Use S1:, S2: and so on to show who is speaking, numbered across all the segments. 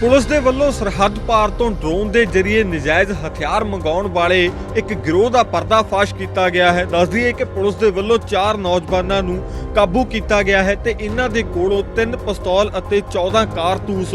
S1: Police ਦੇ ਵੱਲੋਂ ਸਰਹੱਦ ਪਾਰ ਤੋਂ ਡਰੋਨ ਦੇ ਜ਼ਰੀਏ ਨਜਾਇਜ਼ ਹਥਿਆਰ ਮੰਗਾਉਣ ਵਾਲੇ ਇੱਕ ਗਿਰੋਹ ਦਾ ਪਰਦਾਫਾਸ਼ ਕੀਤਾ ਗਿਆ ਹੈ। ਦੱਸ ਦਈਏ ਕਿ ਪੁਲਿਸ ਦੇ ਵੱਲੋਂ ਚਾਰ ਨੌਜਵਾਨਾਂ ਨੂੰ ਕਾਬੂ ਕੀਤਾ ਗਿਆ ਹੈ ਤੇ ਇਹਨਾਂ ਦੇ ਕੋਲੋਂ ਤਿੰਨ ਪਿਸਤੌਲ ਅਤੇ 14 ਕਾਰਤੂਸ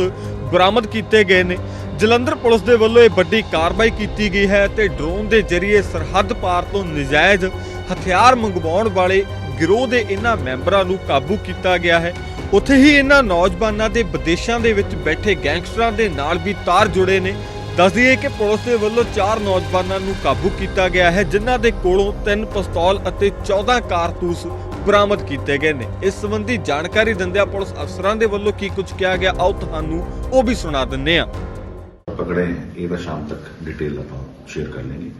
S1: ਬਰਾਮਦ ਕੀਤੇ ਗਏ ਨੇ। ਜਲੰਧਰ ਪੁਲਿਸ ਦੇ ਵੱਲੋਂ ਇਹ ਵੱਡੀ ਕਾਰਵਾਈ ਕੀਤੀ ਗਈ ਹੈ ਤੇ ਡਰੋਨ ਦੇ ਜ਼ਰੀਏ ਸਰਹੱਦ ਪਾਰ ਤੋਂ ਨਜਾਇਜ਼ ਹਥਿਆਰ ਮੰਗਵਾਉਣ ਵਾਲੇ ਗਿਰੋਹ ਦੇ ਇਹਨਾਂ ਮੈਂਬਰਾਂ ਨੂੰ ਕਾਬੂ ਕੀਤਾ ਗਿਆ ਹੈ। ਉੱਥੇ ਹੀ ਇਹਨਾਂ ਨੌਜਵਾਨਾਂ ਦੇ ਵਿਦੇਸ਼ਾਂ ਦੇ ਵਿੱਚ ਬੈਠੇ ਗੈਂਗਸਟਰਾਂ ਦੇ ਨਾਲ ਵੀ ਤਾਰ ਜੁੜੇ ਨੇ। ਦੱਸ ਦਈਏ ਕਿ ਪੁਲਿਸ ਦੇ ਵੱਲੋਂ ਚਾਰ ਨੌਜਵਾਨਾਂ ਨੂੰ ਕਾਬੂ ਕੀਤਾ ਗਿਆ ਹੈ, ਜਿਨ੍ਹਾਂ ਦੇ ਕੋਲੋਂ ਤਿੰਨ ਪਿਸਤੌਲ ਅਤੇ 14 ਕਾਰਤੂਸ ਬਰਾਮਦ ਕੀਤੇ ਗਏ ਨੇ। ਇਸ ਸੰਬੰਧੀ ਜਾਣਕਾਰੀ ਦਿੰਦਿਆਂ ਪੁਲਿਸ ਅਫਸਰਾਂ ਦੇ ਵੱਲੋਂ ਕੀ ਕੁਝ ਕਿਹਾ ਗਿਆ, ਆਓ ਤੁਹਾਨੂੰ ਉਹ ਵੀ ਸੁਣਾ ਦਿੰਨੇ ਹਾਂ।
S2: ਪਕੜੇ ਹੈ ਇਹਦਾ ਸ਼ਾਮ ਤੱਕ ਡਿਟੇਲ ਆਪਾਂ ਸ਼ੇਅਰ ਕਰ ਲੈਣੀ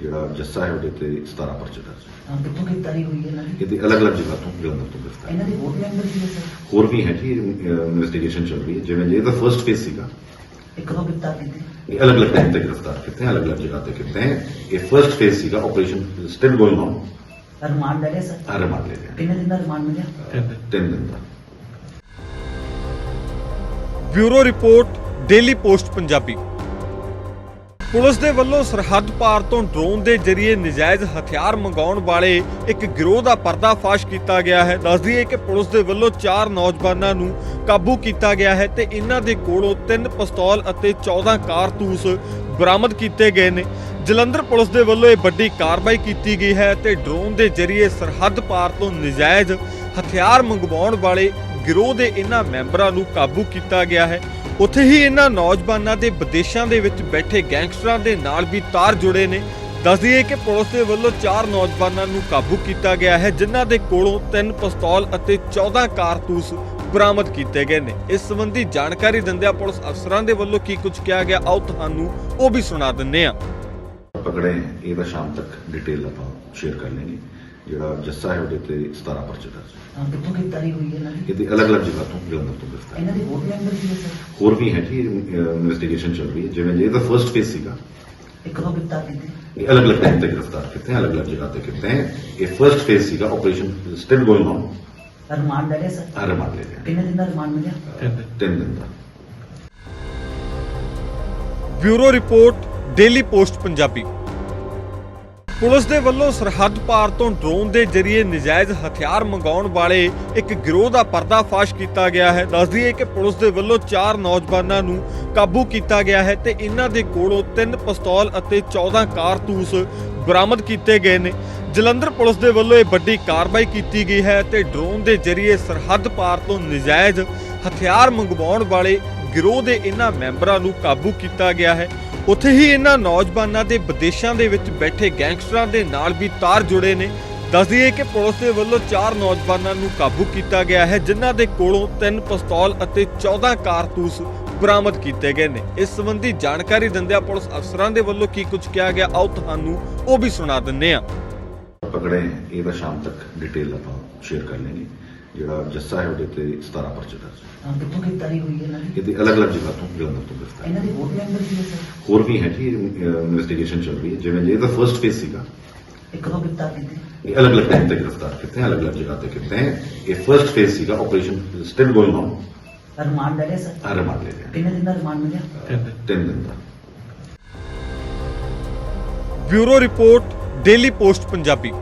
S2: ਜਿਹੜਾ ਜੱਸਾ ਹੈ ਉਹਦੇ ਤੇ 17 ਪਰਚੇ ਦਰਜ
S3: ਹਾਂ, ਕਿੱਥੋਂ ਗ੍ਰਿਫਤਾਰੀ ਹੋਈ ਹੈ ਇਹਨਾਂ ਦੀ
S2: ਇਹਦੀ ਅਲੱਗ-ਅਲੱਗ ਜਗ੍ਹਾ ਤੋਂ ਜਲੰਧਰ ਤੋਂ ਗ੍ਰਿਫਤਾਰ।
S3: ਇਹਨਾਂ ਦੇ ਹੋਰ ਮੈਂਬਰ ਵੀ ਹੈ ਸਰ?
S2: ਹੋਰ ਵੀ ਹੈ ਜੀ ਇਨਵੈਸਟੀਗੇਸ਼ਨ ਚੱਲ ਰਹੀ ਹੈ। ਜਿਵੇਂ ਜੇ ਇਹਦਾ ਫਰਸਟ ਫੇਸ ਸੀਗਾ।
S3: ਇੱਕ ਤੋਂ ਗ੍ਰਿਫਤਾਰ ਕੀਤੇ?
S2: ਇਹ ਅਲੱਗ-ਅਲੱਗ ਟਾਈਮ ਤੇ ਗ੍ਰਿਫਤਾਰ ਕੀਤੇ ਅਲੱਗ-ਅਲੱਗ ਜਗ੍ਹਾ ਤੇ ਕੀਤੇ। ਇਹ ਫਰਸਟ ਫੇਸ ਸੀਗਾ operation still going on
S3: remand ਲੈ ਲਿਆ ਸਰ?
S2: ਆ ਰਿਮਾਂਡ ਲੈ ਲਿਆ।
S3: ਕਿੰਨੇ ਦਿਨ ਦਾ ਰਿਮਾਂਡ ਮਿਲਿਆ?
S2: ਤਿੰਨ ਦਿਨ। ਦਾ।
S1: Bureau report Daily Post Punjabi. Police ਦੇ ਵੱਲੋਂ ਸਰਹੱਦ ਪਾਰ ਤੋਂ ਡਰੋਨ ਦੇ ਜ਼ਰੀਏ ਨਜਾਇਜ਼ ਹਥਿਆਰ ਮੰਗਾਉਣ ਵਾਲੇ ਇੱਕ ਗਿਰੋਹ ਦਾ ਪਰਦਾਫਾਸ਼ ਕੀਤਾ ਗਿਆ ਹੈ। ਦੱਸ ਦਈਏ ਕਿ ਪੁਲਿਸ ਦੇ ਵੱਲੋਂ ਚਾਰ ਨੌਜਵਾਨਾਂ ਨੂੰ ਕਾਬੂ ਕੀਤਾ ਗਿਆ ਹੈ ਤੇ ਇਹਨਾਂ ਦੇ ਕੋਲੋਂ ਤਿੰਨ ਪਿਸਤੌਲ ਅਤੇ 14 ਕਾਰਤੂਸ ਬਰਾਮਦ ਕੀਤੇ ਗਏ ਨੇ। ਜਲੰਧਰ ਪੁਲਿਸ ਦੇ ਵੱਲੋਂ ਇਹ ਵੱਡੀ ਕਾਰਵਾਈ ਕੀਤੀ ਗਈ ਹੈ ਤੇ ਡਰੋਨ ਦੇ ਜ਼ਰੀਏ ਸਰਹੱਦ ਪਾਰ ਤੋਂ ਨਜਾਇਜ਼ ਹਥਿਆਰ ਮੰਗਵਾਉਣ ਵਾਲੇ ਗਿਰੋਹ ਦੇ ਇਹਨਾਂ ਮੈਂਬਰਾਂ ਨੂੰ ਕਾਬੂ ਕੀਤਾ ਗਿਆ ਹੈ। ਉੱਥੇ ਹੀ ਇਹਨਾਂ ਨੌਜਵਾਨਾਂ ਦੇ ਵਿਦੇਸ਼ਾਂ ਦੇ ਵਿੱਚ ਬੈਠੇ ਗੈਂਗਸਟਰਾਂ ਦੇ ਨਾਲ ਵੀ ਤਾਰ ਜੁੜੇ ਨੇ। ਦੱਸ ਦਈਏ ਕਿ ਪੁਲਿਸ ਦੇ ਵੱਲੋਂ ਚਾਰ ਨੌਜਵਾਨਾਂ ਨੂੰ ਕਾਬੂ ਕੀਤਾ ਗਿਆ ਹੈ, ਜਿਨ੍ਹਾਂ ਦੇ ਕੋਲੋਂ ਤਿੰਨ ਪਿਸਤੌਲ ਅਤੇ 14 ਕਾਰਤੂਸ ਬਰਾਮਦ ਕੀਤੇ ਗਏ ਨੇ। ਇਸ ਸੰਬੰਧੀ ਜਾਣਕਾਰੀ ਦਿੰਦਿਆਂ ਪੁਲਿਸ ਅਫਸਰਾਂ ਦੇ ਵੱਲੋਂ ਕੀ ਕੁਝ ਕਿਹਾ ਗਿਆ, ਆਓ ਤੁਹਾਨੂੰ ਉਹ ਵੀ ਸੁਣਾ ਦਿੰਨੇ ਹਾਂ।
S2: ਪਕੜੇ ਹੈ ਇਹਦਾ ਸ਼ਾਮ ਤੱਕ ਡਿਟੇਲ ਆਪਾਂ ਸ਼ੇਅਰ ਕਰ ਲੈਣੀ ਜਿਹੜਾ ਜੱਸਾ ਹੈ ਉਹਦੇ ਤੇ 17 ਪਰਚੇ ਦਰਜ
S3: ਹਾਂ, ਕਿੱਥੋਂ ਗ੍ਰਿਫਤਾਰੀ ਹੋਈ ਹੈ ਇਹਨਾਂ ਦੀ?
S2: ਇਹਦੀ ਅਲੱਗ-ਅਲੱਗ ਜਗ੍ਹਾ ਤੋਂ ਜਲੰਧਰ ਤੋਂ ਗ੍ਰਿਫਤਾਰ।
S3: ਇਹਨਾਂ ਦੇ ਹੋਰ ਮੈਂਬਰ ਵੀ ਹੈ ਸਰ?
S2: ਹੋਰ ਵੀ ਹੈ ਜੀ ਇਨਵੈਸਟੀਗੇਸ਼ਨ ਚੱਲ ਰਹੀ ਹੈ। ਜਿਵੇਂ ਜੇ ਇਹਦਾ ਫਰਸਟ ਫੇਸ ਸੀਗਾ।
S3: ਇੱਕ ਤੋਂ ਗ੍ਰਿਫਤਾਰ ਕੀਤੇ।
S2: ਇਹ ਅਲੱਗ-ਅਲੱਗ ਟਾਈਮ ਤੇ ਗ੍ਰਿਫਤਾਰ ਕੀਤੇ ਹੈ ਅਲੱਗ-ਅਲੱਗ ਜਗ੍ਹਾ ਤੇ ਕੀਤੇ। ਹੈ ਇਹ ਫਰਸਟ ਫੇਸ ਸੀਗਾ operation still going on
S3: remand ਲੈ ਲਿਆ ਸਰ?
S2: ਆ ਰਿਮਾਂਡ ਲੈ ਲਿਆ।
S3: ਕਿੰਨੇ ਦਿਨ ਦਾ ਰਿਮਾਂਡ ਮਿਲਿਆ?
S2: ਤਿੰਨ ਦਿਨ ਦਾ।
S1: Bureau report Daily Post Punjabi. Police ਦੇ ਵੱਲੋਂ ਸਰਹੱਦ ਪਾਰ ਤੋਂ ਡਰੋਨ ਦੇ ਜ਼ਰੀਏ ਨਜਾਇਜ਼ ਹਥਿਆਰ ਮੰਗਾਉਣ ਵਾਲੇ ਇੱਕ ਗਿਰੋਹ ਦਾ ਪਰਦਾਫਾਸ਼ ਕੀਤਾ ਗਿਆ ਹੈ। ਦੱਸ ਦਈਏ ਕਿ ਪੁਲਿਸ ਦੇ ਵੱਲੋਂ ਚਾਰ ਨੌਜਵਾਨਾਂ ਨੂੰ ਕਾਬੂ ਕੀਤਾ ਗਿਆ ਹੈ ਤੇ ਇਹਨਾਂ ਦੇ ਕੋਲੋਂ ਤਿੰਨ ਪਿਸਤੌਲ ਅਤੇ 14 ਕਾਰਤੂਸ ਬਰਾਮਦ ਕੀਤੇ ਗਏ ਨੇ। ਜਲੰਧਰ ਪੁਲਿਸ ਦੇ ਵੱਲੋਂ ਇਹ ਵੱਡੀ ਕਾਰਵਾਈ ਕੀਤੀ ਗਈ ਹੈ ਤੇ ਡਰੋਨ ਦੇ ਜ਼ਰੀਏ ਸਰਹੱਦ ਪਾਰ ਤੋਂ ਨਜਾਇਜ਼ ਹਥਿਆਰ ਮੰਗਵਾਉਣ ਵਾਲੇ ਗਿਰੋਹ ਦੇ ਇਹਨਾਂ ਮੈਂਬਰਾਂ ਨੂੰ ਕਾਬੂ ਕੀਤਾ ਗਿਆ ਹੈ। ਉੱਥੇ ਹੀ ਇਹਨਾਂ ਨੌਜਵਾਨਾਂ ਦੇ ਵਿਦੇਸ਼ਾਂ ਦੇ ਵਿੱਚ ਬੈਠੇ ਗੈਂਗਸਟਰਾਂ ਦੇ ਨਾਲ ਵੀ ਤਾਰ ਜੁੜੇ ਨੇ। ਦੱਸ ਦਈਏ ਕਿ ਪੁਲਿਸ ਦੇ ਵੱਲੋਂ ਚਾਰ ਨੌਜਵਾਨਾਂ ਨੂੰ ਕਾਬੂ ਕੀਤਾ ਗਿਆ ਹੈ, ਜਿਨ੍ਹਾਂ ਦੇ ਕੋਲੋਂ ਤਿੰਨ ਪਿਸਤੌਲ ਅਤੇ 14 ਕਾਰਤੂਸ ਬਰਾਮਦ ਕੀਤੇ ਗਏ ਨੇ। ਇਸ ਸੰਬੰਧੀ ਜਾਣਕਾਰੀ ਦਿੰਦਿਆਂ ਪੁਲਿਸ ਅਫਸਰਾਂ ਦੇ ਵੱਲੋਂ ਕੀ ਕੁਝ ਕਿਹਾ ਗਿਆ, ਆਓ ਤੁਹਾਨੂੰ ਉਹ ਵੀ ਸੁਣਾ ਦਿੰਨੇ ਹਾਂ।
S2: ਪਕੜੇ ਹੈ ਇਹਦਾ ਸ਼ਾਮ ਤੱਕ ਡਿਟੇਲ ਆਪਾਂ ਸ਼ੇਅਰ ਕਰ ਲੈਣੀ ਜਿਹੜਾ ਜੱਸਾ ਹੈ ਉਹਦੇ ਤੇ 17 ਪਰਚੇ ਦਰਜ।
S3: ਹਾਂ, ਕਿੱਥੋਂ ਗ੍ਰਿਫਤਾਰੀ ਹੋਈ ਹੈ ਦੀ?
S2: ਇਹਦੀ ਅਲੱਗ-ਅਲੱਗ ਜਗ੍ਹਾ ਤੋਂ ਜਲੰਧਰ ਤੋਂ ਗ੍ਰਿਫਤਾਰ।
S3: ਇਹਨਾਂ ਦੇ ਹੋਰ ਮੈਂਬਰ ਵੀ ਹੈ? ਸਰ
S2: ਹੋਰ ਵੀ ਹੈ ਜੀ ਇਨਵੈਸਟੀਗੇਸ਼ਨ ਚੱਲ ਰਹੀ ਹੈ। ਜਿਵੇਂ ਜੇ ਇਹਦਾ ਫਰਸਟ ਫੇਸ ਸੀਗਾ।
S3: ਇੱਕ ਤੋਂ ਗ੍ਰਿਫਤਾਰ ਕੀਤੇ।
S2: ਇਹ ਅਲੱਗ-ਅਲੱਗ ਟਾਈਮ ਤੇ ਗ੍ਰਿਫਤਾਰ ਕੀਤੇ ਅਲੱਗ-ਅਲੱਗ ਜਗ੍ਹਾ ਤੇ ਕੀਤੇ ਹੈ। ਇਹ ਫਰਸਟ ਫੇਸ ਸੀਗਾ operation still going on
S3: remand ਲੈ ਲਿਆ ਸਰ?
S2: ਰਿਮਾਂਡ ਲੈ ਲਿਆ।
S3: ਕਿੰਨੇ ਦਿਨ ਦਾ ਰਿਮਾਂਡ ਮਿਲਿਆ?
S2: ਤਿੰਨ ਦਿਨ ਦਾ।
S1: Bureau report Daily Post Punjabi.